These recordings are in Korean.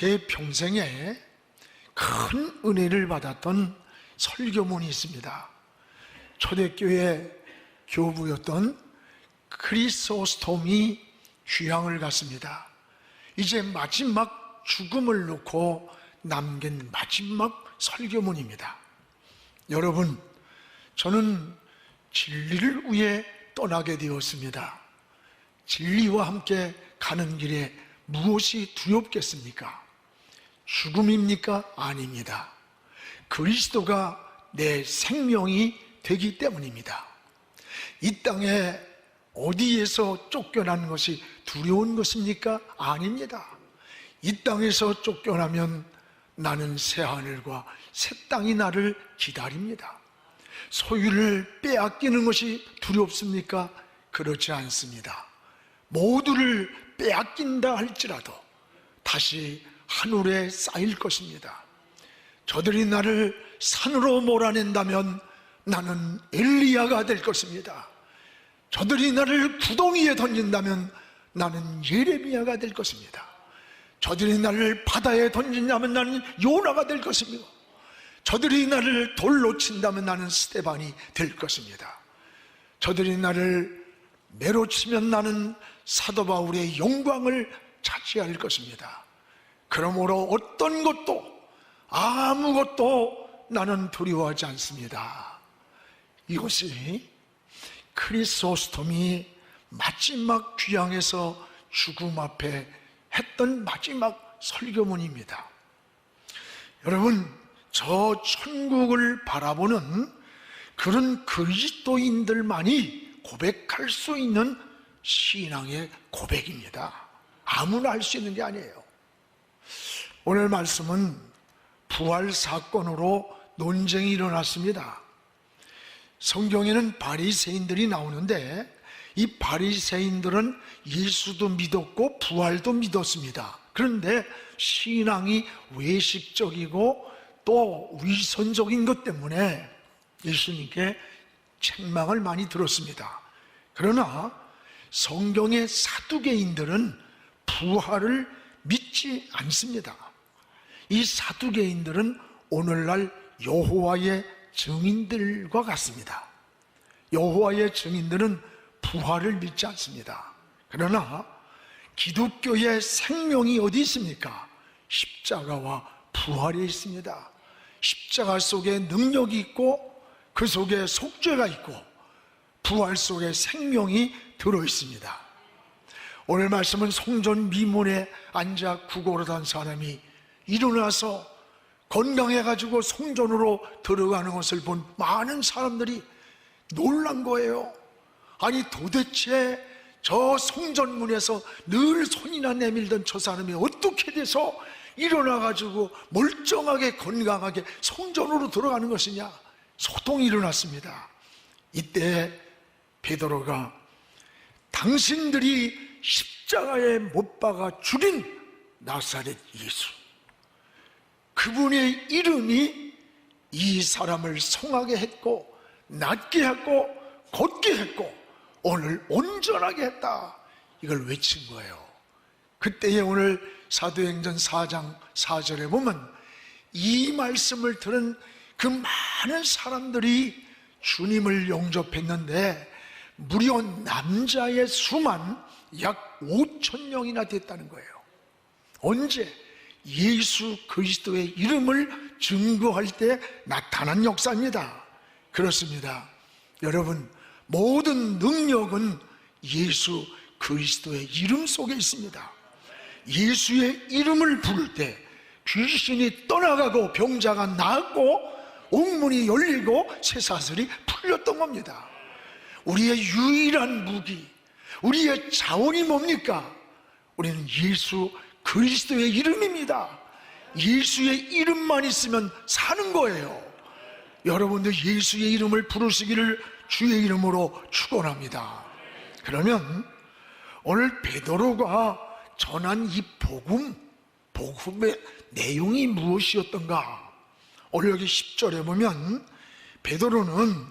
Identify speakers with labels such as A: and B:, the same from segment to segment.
A: 제 평생에 큰 은혜를 받았던 설교문이 있습니다. 초대교회 교부였던 크리소스톰이 귀향을 갔습니다. 이제 마지막 죽음을 놓고 남긴 마지막 설교문입니다. 여러분, 저는 진리를 위해 떠나게 되었습니다. 진리와 함께 가는 길에 무엇이 두렵겠습니까? 죽음입니까? 아닙니다. 그리스도가 내 생명이 되기 때문입니다. 이 땅에 어디에서 쫓겨나는 것이 두려운 것입니까? 아닙니다. 이 땅에서 쫓겨나면 나는 새 하늘과 새 땅이 나를 기다립니다. 소유를 빼앗기는 것이 두렵습니까? 그렇지 않습니다. 모두를 빼앗긴다 할지라도 다시 하늘에 쌓일 것입니다. 저들이 나를 산으로 몰아낸다면 나는 엘리야가 될 것입니다. 저들이 나를 구덩이에 던진다면 나는 예레미야가 될 것입니다. 저들이 나를 바다에 던진다면 나는 요나가 될 것입니다. 저들이 나를 돌로 친다면 나는 스테반이 될 것입니다. 저들이 나를 매로 치면 나는 사도 바울의 영광을 차지할 것입니다. 그러므로 어떤 것도 아무것도 나는 두려워하지 않습니다. 이것이 크리소스톰이 마지막 귀향에서 죽음 앞에 했던 마지막 설교문입니다. 여러분, 저 천국을 바라보는 그런 그리스도인들만이 고백할 수 있는 신앙의 고백입니다. 아무나 할 수 있는 게 아니에요. 오늘 말씀은 부활 사건으로 논쟁이 일어났습니다. 성경에는 바리새인들이 나오는데 이 바리새인들은 예수도 믿었고 부활도 믿었습니다. 그런데 신앙이 외식적이고 또 위선적인 것 때문에 예수님께 책망을 많이 들었습니다. 그러나 성경의 사두개인들은 부활을 믿지 않습니다. 이 사두개인들은 오늘날 여호와의 증인들과 같습니다. 여호와의 증인들은 부활을 믿지 않습니다. 그러나 기독교의 생명이 어디 있습니까? 십자가와 부활이 있습니다. 십자가 속에 능력이 있고 그 속에 속죄가 있고 부활 속에 생명이 들어 있습니다. 오늘 말씀은 송전 미문에 앉아 구걸하던 사람이 일어나서 건강해가지고 송전으로 들어가는 것을 본 많은 사람들이 놀란 거예요. 아니 도대체 저 송전문에서 늘 손이나 내밀던 저 사람이 어떻게 돼서 일어나가지고 멀쩡하게 건강하게 송전으로 들어가는 것이냐 소동이 일어났습니다. 이때 베드로가 당신들이 십자가에 못 박아 죽인 나사렛 예수. 그분의 이름이 이 사람을 성하게 했고 낫게 했고 걷게 했고 오늘 온전하게 했다. 이걸 외친 거예요. 그때에 오늘 사도행전 4장 4절에 보면 이 말씀을 들은 그 많은 사람들이 주님을 영접했는데 무려 남자의 수만 약 5천 명이나 됐다는 거예요 언제? 예수 그리스도의 이름을 증거할 때 나타난 역사입니다. 그렇습니다. 여러분, 모든 능력은 예수 그리스도의 이름 속에 있습니다. 예수의 이름을 부를 때 귀신이 떠나가고 병자가 나았고 옥문이 열리고 쇠사슬이 풀렸던 겁니다. 우리의 유일한 무기, 우리의 자원이 뭡니까? 우리는 예수 그리스도의 이름입니다. 예수의 이름만 있으면 사는 거예요. 여러분들 예수의 이름을 부르시기를 주의 이름으로 축원합니다. 그러면 오늘 베드로가 전한 이 복음, 복음의 내용이 무엇이었던가? 오늘 여기 10절에 보면 베드로는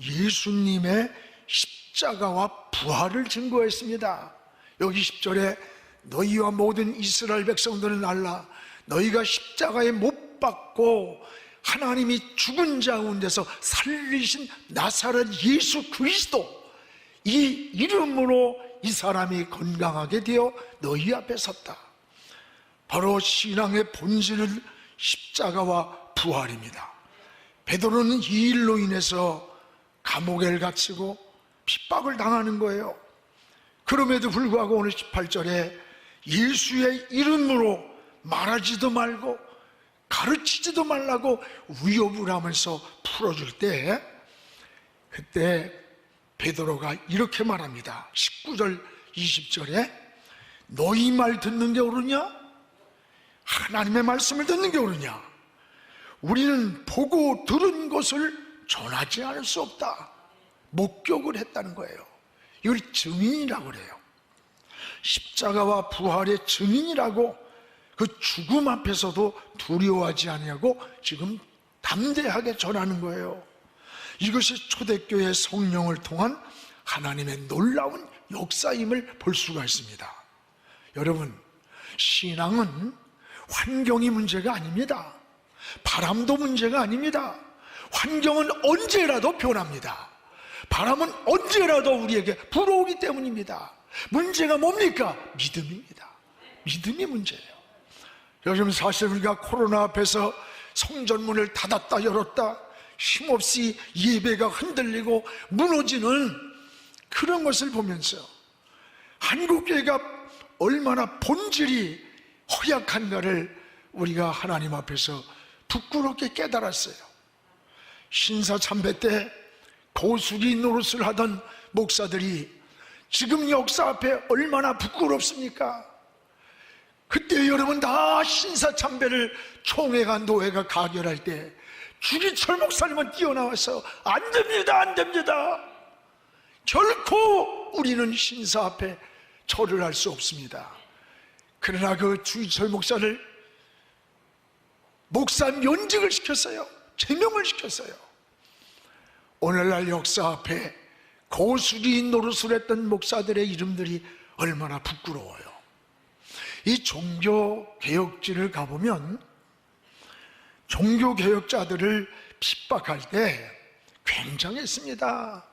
A: 예수님의 십자가와 부활을 증거했습니다. 여기 10절에 너희와 모든 이스라엘 백성들은 알라 너희가 십자가에 못 박고 하나님이 죽은 자 가운데서 살리신 나사렛 예수 그리스도 이 이름으로 이 사람이 건강하게 되어 너희 앞에 섰다. 바로 신앙의 본질은 십자가와 부활입니다. 베드로는 이 일로 인해서 감옥에 갇히고 핍박을 당하는 거예요. 그럼에도 불구하고 오늘 18절에 예수의 이름으로 말하지도 말고 가르치지도 말라고 위협을 하면서 풀어줄 때 그때 베드로가 이렇게 말합니다. 19절 20절에 너희 말 듣는 게 옳으냐? 하나님의 말씀을 듣는 게 옳으냐? 우리는 보고 들은 것을 전하지 않을 수 없다. 목격을 했다는 거예요. 이걸 증인이라고 그래요. 십자가와 부활의 증인이라고 그 죽음 앞에서도 두려워하지 아니하고 지금 담대하게 전하는 거예요. 이것이 초대교회 성령을 통한 하나님의 놀라운 역사임을 볼 수가 있습니다. 여러분, 신앙은 환경이 문제가 아닙니다. 바람도 문제가 아닙니다. 환경은 언제라도 변합니다. 바람은 언제라도 우리에게 불어오기 때문입니다. 문제가 뭡니까? 믿음입니다. 믿음이 문제예요. 요즘 사실 우리가 코로나 앞에서 성전문을 닫았다 열었다 힘없이 예배가 흔들리고 무너지는 그런 것을 보면서 한국교회가 얼마나 본질이 허약한가를 우리가 하나님 앞에서 부끄럽게 깨달았어요. 신사참배 때 고수리 노릇을 하던 목사들이 지금 역사 앞에 얼마나 부끄럽습니까? 그때 여러분 다 신사참배를 총회가 노회가 가결할 때 주기철 목사님은 뛰어나와서 안 됩니다 안 됩니다. 결코 우리는 신사 앞에 절을 할 수 없습니다. 그러나 그 주기철 목사를 목사 면직을 시켰어요. 제명을 시켰어요 오늘날 역사 앞에 고수리 노릇을 했던 목사들의 이름들이 얼마나 부끄러워요 이 종교 개혁지를 가보면 종교 개혁자들을 핍박할 때 굉장했습니다.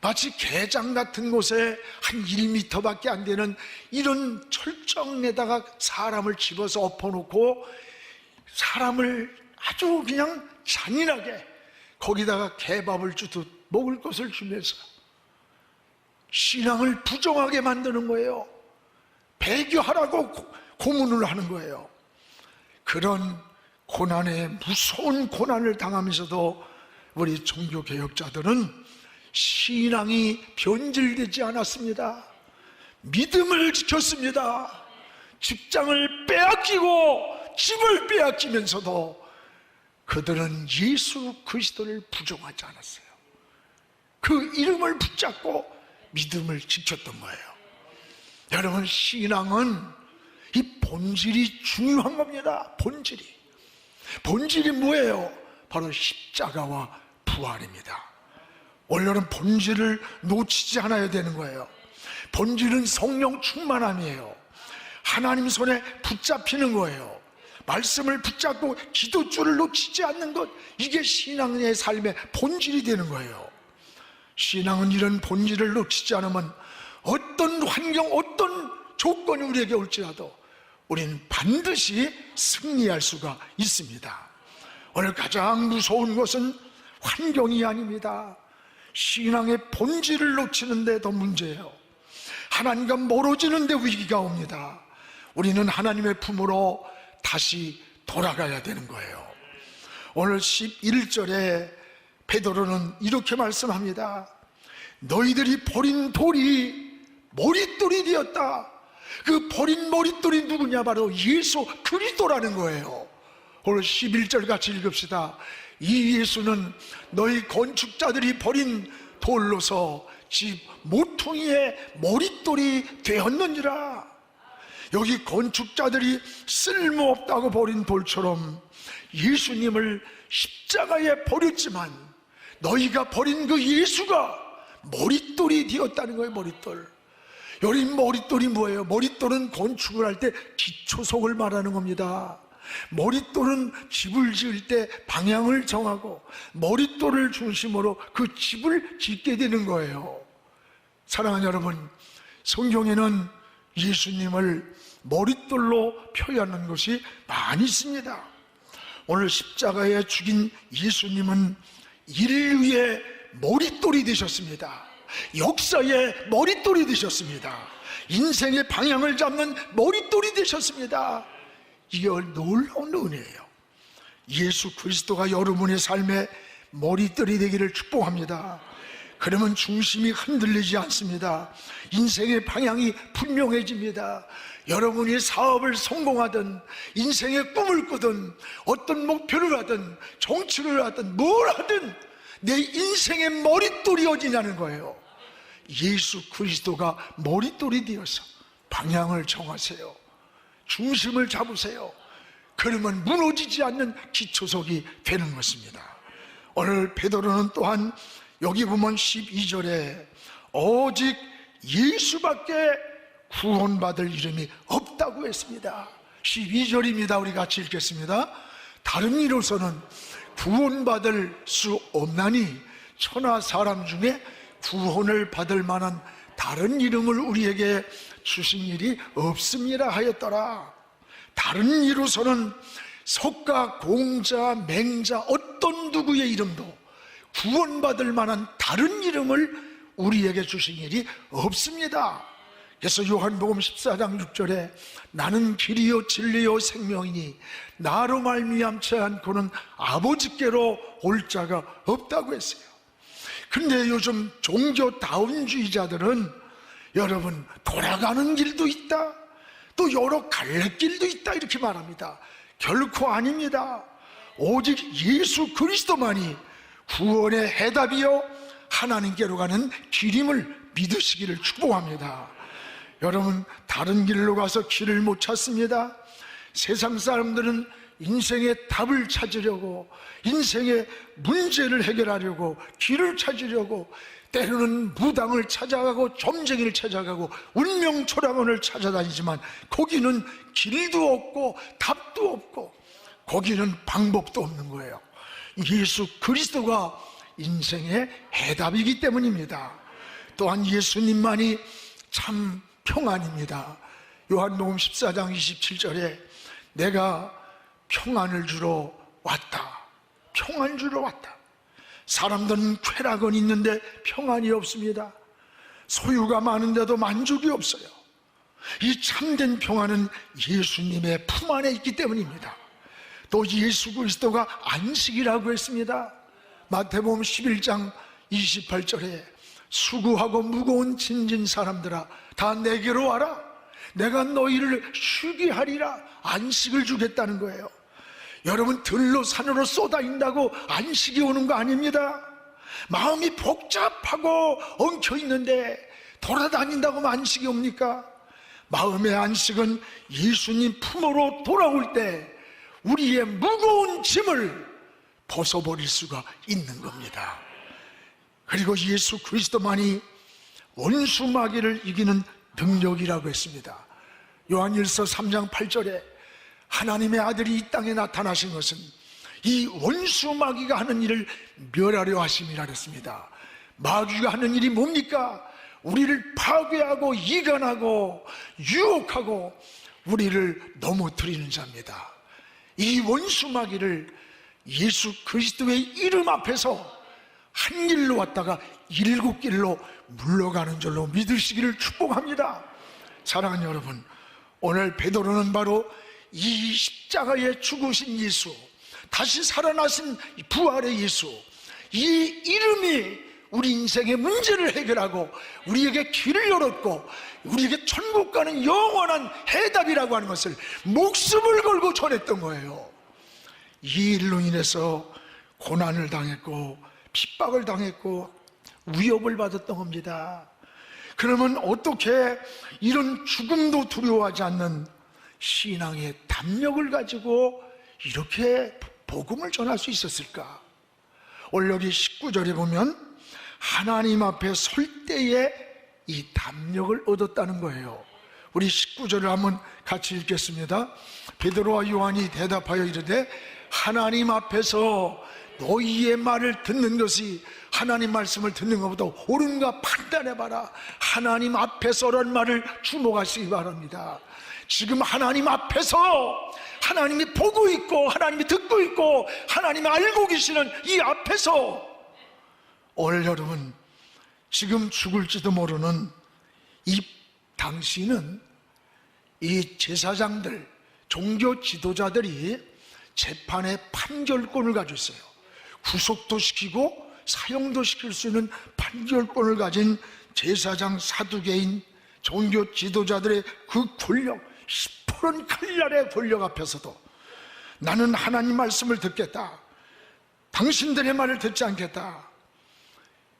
A: 마치 개장 같은 곳에 한 1미터밖에 안 되는 이런 철정에다가 사람을 집어서 엎어놓고 사람을 아주 그냥 잔인하게 거기다가 개밥을 주듯 먹을 것을 주면서 신앙을 부정하게 만드는 거예요. 배교하라고 고- 고문을 하는 거예요. 그런 고난에 무서운 고난을 당하면서도 우리 종교 개혁자들은 신앙이 변질되지 않았습니다. 믿음을 지켰습니다. 직장을 빼앗기고 집을 빼앗기면서도 그들은 예수 그리스도를 부정하지 않았어요. 그 이름을 붙잡고 믿음을 지켰던 거예요. 여러분 신앙은 이 본질이 중요한 겁니다. 본질이. 본질이 뭐예요? 바로 십자가와 부활입니다. 원래는 본질을 놓치지 않아야 되는 거예요. 본질은 성령 충만함이에요. 하나님 손에 붙잡히는 거예요. 말씀을 붙잡고 기도줄을 놓치지 않는 것, 이게 신앙의 삶의 본질이 되는 거예요. 신앙은 이런 본질을 놓치지 않으면 어떤 환경, 어떤 조건이 우리에게 올지라도 우리는 반드시 승리할 수가 있습니다. 오늘 가장 무서운 것은 환경이 아닙니다. 신앙의 본질을 놓치는데 더 문제예요. 하나님과 멀어지는데 위기가 옵니다. 우리는 하나님의 품으로 다시 돌아가야 되는 거예요. 오늘 11절에 베드로는 이렇게 말씀합니다. 너희들이 버린 돌이 머릿돌이 되었다. 그 버린 머릿돌이 누구냐 바로 예수 그리스도라는 거예요. 오늘 11절 같이 읽읍시다. 이 예수는 너희 건축자들이 버린 돌로서 집 모퉁이의 머릿돌이 되었느니라. 여기 건축자들이 쓸모없다고 버린 돌처럼 예수님을 십자가에 버렸지만 너희가 버린 그 예수가 머릿돌이 되었다는 거예요, 머릿돌. 여기 머릿돌이 뭐예요? 머릿돌은 건축을 할 때 기초석을 말하는 겁니다. 머릿돌은 집을 지을 때 방향을 정하고 머릿돌을 중심으로 그 집을 짓게 되는 거예요. 사랑하는 여러분, 성경에는 예수님을 머릿돌로 표현하는 것이 많이 있습니다. 오늘 십자가에 죽인 예수님은 인류의 머릿돌이 되셨습니다. 역사의 머릿돌이 되셨습니다. 인생의 방향을 잡는 머릿돌이 되셨습니다. 이게 놀라운 은혜예요. 예수 그리스도가 여러분의 삶에 머릿돌이 되기를 축복합니다. 그러면 중심이 흔들리지 않습니다. 인생의 방향이 분명해집니다. 여러분이 사업을 성공하든 인생의 꿈을 꾸든 어떤 목표를 하든 정치를 하든 뭘 하든 내 인생의 머릿돌이 어디냐는 거예요. 예수 그리스도가 머릿돌이 되어서 방향을 정하세요. 중심을 잡으세요. 그러면 무너지지 않는 기초석이 되는 것입니다. 오늘 베드로는 또한 여기 보면 12절에 오직 예수밖에 구원받을 이름이 없다고 했습니다. 12절입니다. 우리 같이 읽겠습니다. 다른 이로서는 구원받을 수 없나니 천하 사람 중에 구원을 받을 만한 다른 이름을 우리에게 주신 일이 없습니다 하였더라. 다른 이로서는 석가, 공자, 맹자 어떤 누구의 이름도 구원받을 만한 다른 이름을 우리에게 주신 일이 없습니다. 그래서 요한복음 14장 6절에 나는 길이요 진리요 생명이니 나로 말미암지 않고는 아버지께로 올 자가 없다고 했어요. 근데 요즘 종교 다운주의자들은 여러분 돌아가는 길도 있다. 또 여러 갈래길도 있다 이렇게 말합니다. 결코 아닙니다. 오직 예수 그리스도만이 구원의 해답이요 하나님께로 가는 길임을 믿으시기를 축복합니다. 여러분 다른 길로 가서 길을 못 찾습니다. 세상 사람들은 인생의 답을 찾으려고 인생의 문제를 해결하려고 길을 찾으려고 때로는 무당을 찾아가고 점쟁이를 찾아가고 운명초라원을 찾아다니지만 거기는 길도 없고 답도 없고 거기는 방법도 없는 거예요. 예수 그리스도가 인생의 해답이기 때문입니다. 또한 예수님만이 참 평안입니다. 요한복음 14장 27절에 내가 평안을 주러 왔다. 평안 주러 왔다. 사람들은 쾌락은 있는데 평안이 없습니다. 소유가 많은데도 만족이 없어요. 이 참된 평안은 예수님의 품 안에 있기 때문입니다. 또 예수 그리스도가 안식이라고 했습니다. 마태복음 11장 28절에 수고하고 무거운 진진 사람들아 다 내게로 와라. 내가 너희를 쉬게 하리라. 안식을 주겠다는 거예요. 여러분 들로 산으로 쏟아인다고 안식이 오는 거 아닙니다. 마음이 복잡하고 엉켜 있는데 돌아다닌다고 안식이 옵니까? 마음의 안식은 예수님 품으로 돌아올 때 우리의 무거운 짐을 벗어버릴 수가 있는 겁니다. 그리고 예수 그리스도만이 원수 마귀를 이기는 능력이라고 했습니다. 요한일서 3장 8절에 하나님의 아들이 이 땅에 나타나신 것은 이 원수 마귀가 하는 일을 멸하려 하심이라 그랬습니다. 마귀가 하는 일이 뭡니까? 우리를 파괴하고 이간하고 유혹하고 우리를 넘어뜨리는 자입니다. 이 원수 마귀를 예수 그리스도의 이름 앞에서 한 길로 왔다가 일곱 길로 물러가는 줄로 믿으시기를 축복합니다. 사랑하는 여러분, 오늘 베드로는 바로 이 십자가에 죽으신 예수, 다시 살아나신 부활의 예수, 이 이름이 우리 인생의 문제를 해결하고 우리에게 길을 열었고 우리에게 천국 가는 영원한 해답이라고 하는 것을 목숨을 걸고 전했던 거예요. 이 일로 인해서 고난을 당했고 핍박을 당했고 위협을 받았던 겁니다. 그러면 어떻게 이런 죽음도 두려워하지 않는 신앙의 담력을 가지고 이렇게 복음을 전할 수 있었을까? 오늘 여기 19절에 보면 하나님 앞에 설 때의 이 담력을 얻었다는 거예요. 우리 19절을 한번 같이 읽겠습니다. 베드로와 요한이 대답하여 이르되 하나님 앞에서 너희의 말을 듣는 것이 하나님 말씀을 듣는 것보다 옳은가 판단해 봐라. 하나님 앞에서란 말을 주목하시기 바랍니다. 지금 하나님 앞에서 하나님이 보고 있고 하나님이 듣고 있고 하나님이 알고 계시는 이 앞에서 오늘 여러분 지금 죽을지도 모르는 이 당신은 이 제사장들 종교 지도자들이 재판의 판결권을 가지고 있어요 구속도 시키고 사형도 시킬 수 있는 판결권을 가진 제사장 사두개인 종교 지도자들의 그 권력 시퍼런 칼날의 권력 앞에서도 나는 하나님 말씀을 듣겠다 당신들의 말을 듣지 않겠다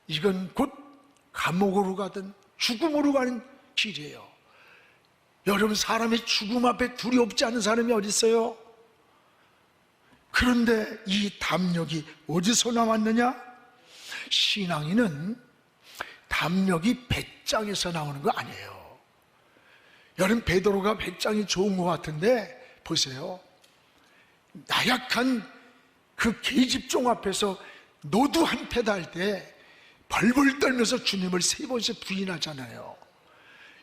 A: 이건 곧 감옥으로 가든 죽음으로 가는 길이에요. 여러분 사람의 죽음 앞에 두렵지 않은 사람이 어디 있어요? 그런데 이 담력이 어디서 나왔느냐? 신앙인은 담력이 배짱에서 나오는 거 아니에요. 여러분 베드로가 배짱이 좋은 것 같은데 보세요. 나약한 그 계집종 앞에서 노두 한 패다 할 때 벌벌 떨면서 주님을 세 번씩 부인하잖아요.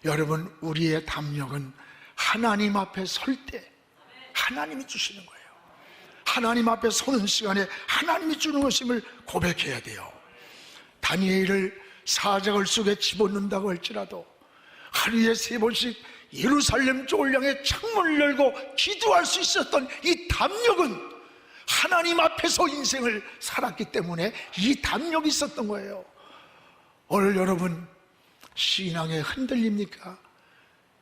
A: 여러분, 우리의 담력은 하나님 앞에 설 때 하나님이 주시는 거예요. 하나님 앞에 서는 시간에 하나님이 주는 것임을 고백해야 돼요. 다니엘을 사자굴 속에 집어넣는다고 할지라도 하루에 세 번씩 예루살렘 쪽을 향해 창문을 열고 기도할 수 있었던 이 담력은 하나님 앞에서 인생을 살았기 때문에 이 담력이 있었던 거예요. 오늘 여러분 신앙에 흔들립니까?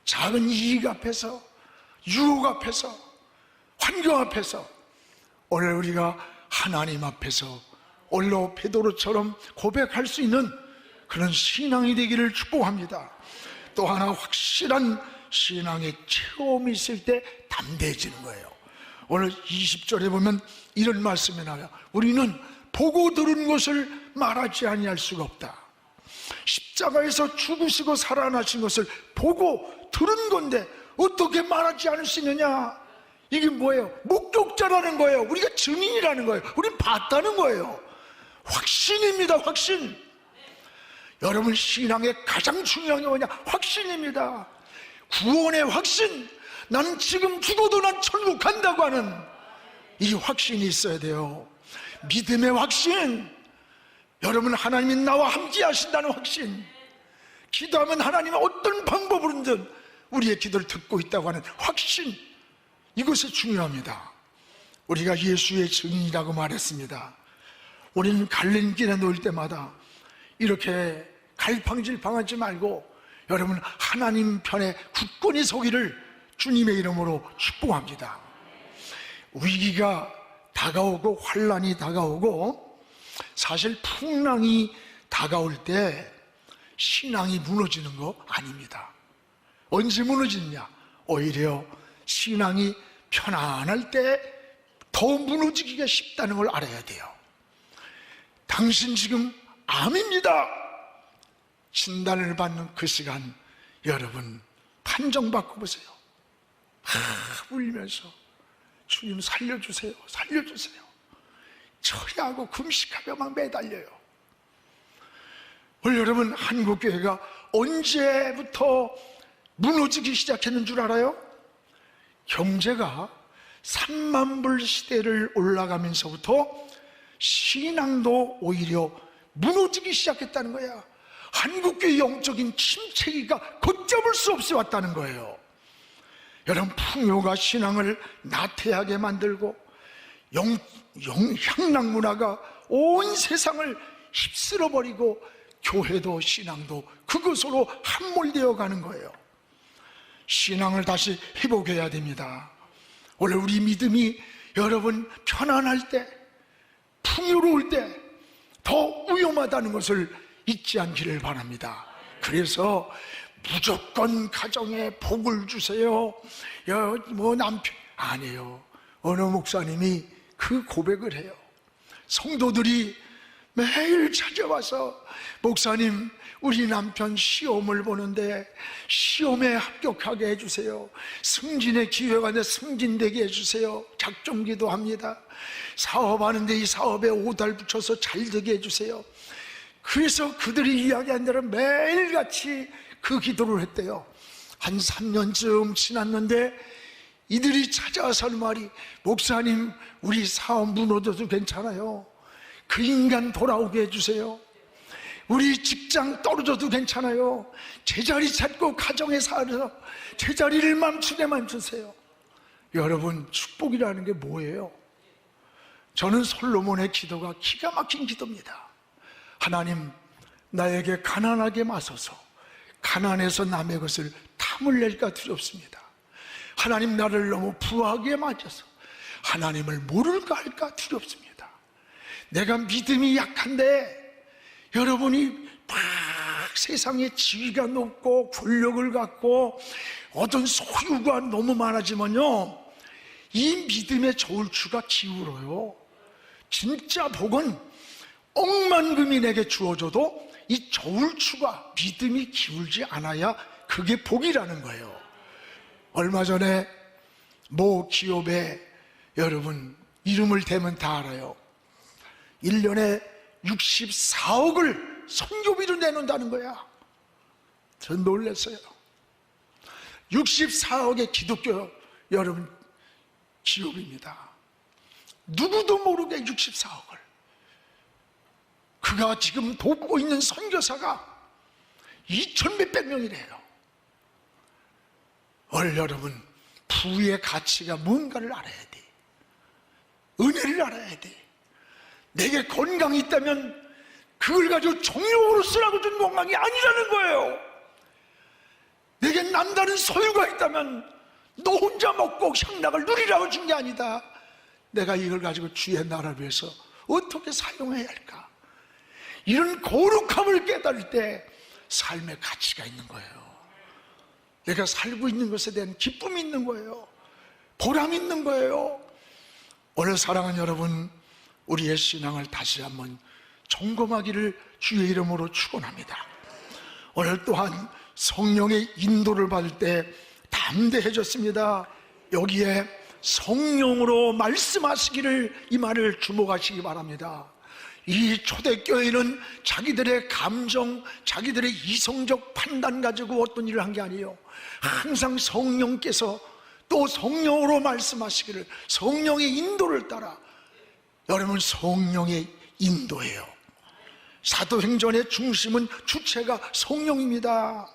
A: 작은 이익 앞에서 유혹 앞에서 환경 앞에서 오늘 우리가 하나님 앞에서 올로 베드로처럼 고백할 수 있는 그런 신앙이 되기를 축복합니다. 또 하나 확실한 신앙의 체험이 있을 때 담대해지는 거예요. 오늘 20절에 보면 이런 말씀이 나와요. 우리는 보고 들은 것을 말하지 아니할 수가 없다. 십자가에서 죽으시고 살아나신 것을 보고 들은 건데 어떻게 말하지 않을 수 있느냐? 이게 뭐예요? 목격자라는 거예요. 우리가 증인이라는 거예요. 우린 봤다는 거예요. 확신입니다. 확신. 여러분 신앙의 가장 중요한 게 뭐냐? 확신입니다. 구원의 확신. 나는 지금 죽어도 난 천국 간다고 하는 이 확신이 있어야 돼요. 믿음의 확신. 여러분 하나님이 나와 함께 하신다는 확신. 기도하면 하나님은 어떤 방법으로든 우리의 기도를 듣고 있다고 하는 확신. 이것이 중요합니다. 우리가 예수의 증인이라고 말했습니다. 우리는 갈림길에 놓일 때마다 이렇게 갈팡질팡하지 말고 여러분 하나님 편에 굳건히 서기를 주님의 이름으로 축복합니다. 위기가 다가오고 환란이 다가오고 사실 풍랑이 다가올 때 신앙이 무너지는 거 아닙니다. 언제 무너지느냐? 오히려 신앙이 편안할 때 더 무너지기가 쉽다는 걸 알아야 돼요. 당신 지금 암입니다. 진단을 받는 그 시간 여러분 판정받고 보세요. 아, 울면서 주님 살려주세요. 살려주세요. 처리하고 금식하며 막 매달려요. 오늘 여러분 한국 교회가 언제부터 무너지기 시작했는 줄 알아요? 경제가 3만 불 시대를 올라가면서부터 신앙도 오히려 무너지기 시작했다는 거야. 한국교회 영적인 침체기가 걷잡을 수 없이 왔다는 거예요. 여러분 풍요가 신앙을 나태하게 만들고 영, 영, 향락 문화가 온 세상을 휩쓸어 버리고 교회도 신앙도 그것으로 함몰되어 가는 거예요. 신앙을 다시 회복해야 됩니다. 원래 우리 믿음이 여러분 편안할 때, 풍요로울 때 더 위험하다는 것을 잊지 않기를 바랍니다. 그래서 무조건 가정에 복을 주세요. 여, 뭐 남편 아니에요. 어느 목사님이 그 고백을 해요. 성도들이 매일 찾아와서 목사님 우리 남편 시험을 보는데 시험에 합격하게 해주세요. 승진의 기회가 내 승진되게 해주세요. 작정기도 합니다. 사업하는데 이 사업에 오달 붙여서 잘 되게 해주세요. 그래서 그들이 이야기한 대로 매일같이 그 기도를 했대요. 한 3년쯤 지났는데 이들이 찾아와서 하는 말이 목사님 우리 사업 무너져도 괜찮아요? 그 인간 돌아오게 해주세요. 우리 직장 떨어져도 괜찮아요? 제자리 찾고 가정에 살아서 제자리를 멈추게 만드세요. 여러분 축복이라는 게 뭐예요? 저는 솔로몬의 기도가 기가 막힌 기도입니다. 하나님 나에게 가난하게 마소서 가난해서 남의 것을 탐을 낼까 두렵습니다 하나님 나를 너무 부하게 맞아서 하나님을 모를까 할까 두렵습니다. 내가 믿음이 약한데 여러분이 막 세상에 지위가 높고 권력을 갖고 어떤 소유가 너무 많아지면요 이 믿음의 저울추가 기울어요. 진짜 복은 억만금이 내게 주어져도 이 저울추가 믿음이 기울지 않아야 그게 복이라는 거예요 얼마 전에 모 기업에 여러분 이름을 대면 다 알아요. 1년에 64억을 선교비로 내놓는다는 거야. 전 놀랐어요. 64억의 기독교 여러분 기업입니다. 누구도 모르게 64억을. 그가 지금 돕고 있는 선교사가 2천 몇백 명이래요 올 여러분 부의 가치가 뭔가를 알아야 돼. 은혜를 알아야 돼. 내게 건강이 있다면 그걸 가지고 정욕으로 쓰라고 준 건강이 아니라는 거예요. 내게 남다른 소유가 있다면 너 혼자 먹고 향락을 누리라고 준 게 아니다. 내가 이걸 가지고 주의 나라를 위해서 어떻게 사용해야 할까? 이런 거룩함을 깨달을 때 삶의 가치가 있는 거예요 내가 살고 있는 것에 대한 기쁨이 있는 거예요 보람이 있는 거예요 오늘 사랑하는 여러분 우리의 신앙을 다시 한번 점검하기를 주의 이름으로 축원합니다. 오늘 또한 성령의 인도를 받을 때 담대해졌습니다. 여기에 성령으로 말씀하시기를 이 말을 주목하시기 바랍니다. 이 초대교회는 자기들의 감정, 자기들의 이성적 판단 가지고 어떤 일을 한 게 아니에요. 항상 성령께서 또 성령으로 말씀하시기를 성령의 인도를 따라 여러분 성령의 인도예요. 사도행전의 중심은 주체가 성령입니다.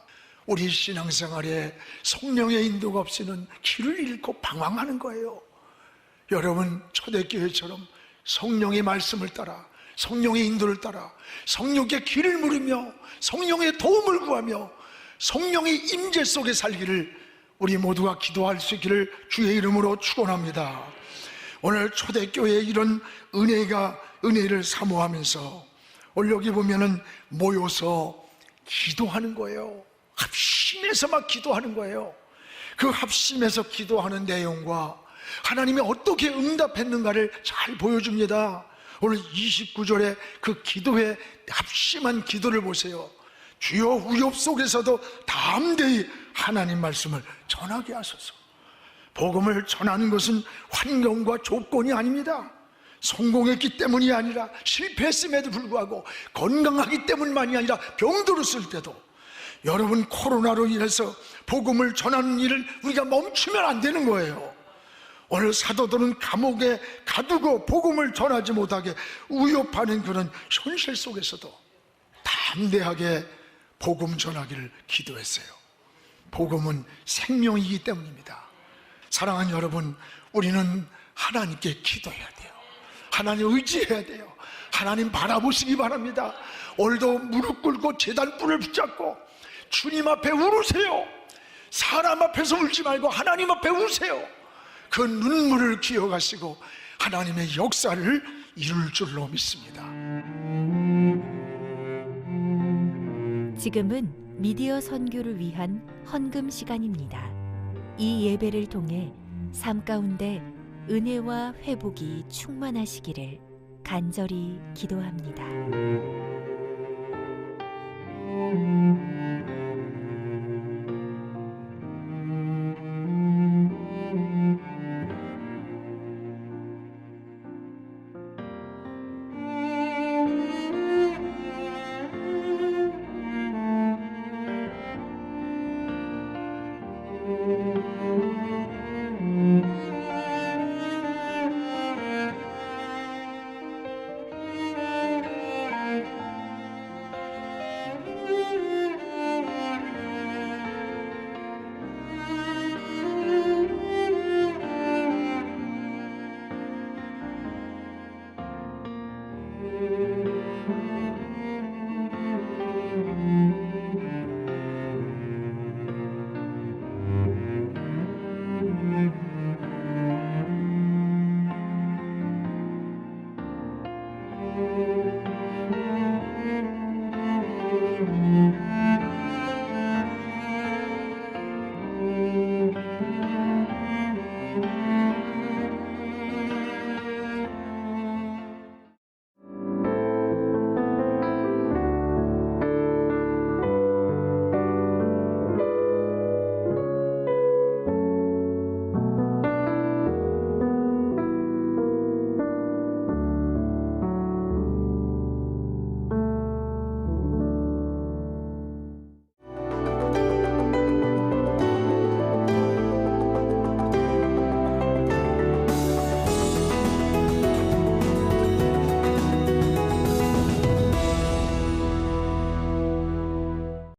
A: 우리 신앙생활에 성령의 인도가 없이는 길을 잃고 방황하는 거예요. 여러분 초대교회처럼 성령의 말씀을 따라 성령의 인도를 따라 성령의 길을 물으며 성령의 도움을 구하며 성령의 임재 속에 살기를 우리 모두가 기도할 수 있기를 주의 이름으로 축원합니다. 오늘 초대교회에 이런 은혜가 은혜를 사모하면서 오늘 여기 보면은 모여서 기도하는 거예요. 합심해서 막 기도하는 거예요. 그 합심해서 기도하는 내용과 하나님이 어떻게 응답했는가를 잘 보여줍니다. 오늘 29절에 그 기도의 합심한 기도를 보세요. 주여 우엽 속에서도 담대히 하나님 말씀을 전하게 하소서. 복음을 전하는 것은 환경과 조건이 아닙니다. 성공했기 때문이 아니라 실패했음에도 불구하고 건강하기 때문만이 아니라 병들었을 때도 여러분 코로나로 인해서 복음을 전하는 일을 우리가 멈추면 안 되는 거예요. 오늘 사도들은 감옥에 가두고 복음을 전하지 못하게 위협하는 그런 현실 속에서도 담대하게 복음 전하기를 기도했어요. 복음은 생명이기 때문입니다. 사랑하는 여러분, 우리는 하나님께 기도해야 돼요. 하나님 의지해야 돼요. 하나님 바라보시기 바랍니다. 오늘도 무릎 꿇고 재단불을 붙잡고 주님 앞에 울으세요. 사람 앞에서 울지 말고 하나님 앞에 우세요. 그 눈물을 기억하시고 하나님의 역사를 이룰 줄로 믿습니다.
B: 지금은 미디어 선교를 위한 헌금 시간입니다. 이 예배를 통해 삶 가운데 은혜와 회복이 충만하시기를 간절히 기도합니다.